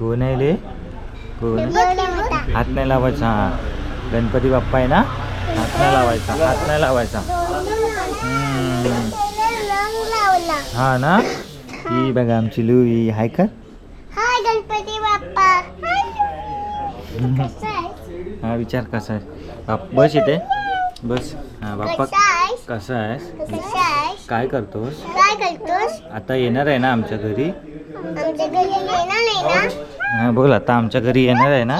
कोण आहे ले? कोण? हात नाही लावायचा हा. गणपती बाप्पा आहे ना? हात नाही लावायचा हात नाही लावायचा. हा ना? ही बघा आमची लुई हाय का? हाय गणपती बाप्पा. कसा आहे हा विचार कसा आहे? बाप बस इथे. बस. हा बाप्पा कसा आहेस? कसा आहेस? कसा आहेस? काय करतोस? काय करतोस? आता येणार आहे ना आमच्या घरी. आमच्या घरी येणार नाही ना? हा बोल आता आमच्या घरी येणार आहे ना?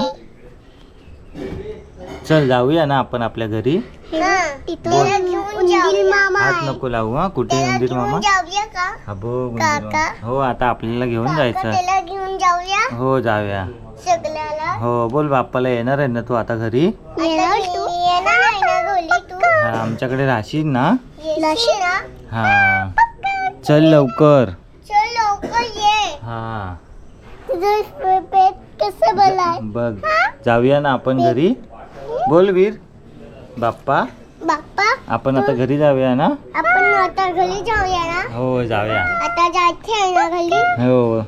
चल जाऊया ना आपण आपल्या घरी. हा हात नको लावू हा कुठे उंदीर मामा? हा उंदीर मामा. काका? हो आता आपल्याला घेऊन जायचं. हो जाऊया. हो बोल बाप्पाला येणार आहे ना तू आता घरी? येणार तू? येणार नाही ना गोली तू? हा आमच्याकडे राहशील ना? हा. चल लवकर. हा. तुझं पेट कसं बोलाय? बघ जाऊया ना आपण घरी. बोल वीर. बाप्पा बाप्पा? आपण आता घरी जाऊया ना? आपण आता घरी जाऊया ना? हो जाऊया. आता जायचे आहे ना घरी? हो.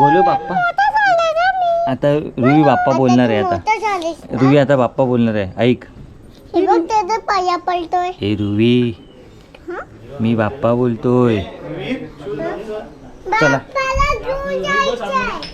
बोलू बाप्पा. आता रुई बाप्पा बोलणार आहे आता. रुई आता बाप्पा बोलणार आहे. ऐक. हे बघ त्याचा पाया पडतोय. हे रुवी मी बाप्पा बोलतोय. चला. बाप्पाला घेऊन जायचंय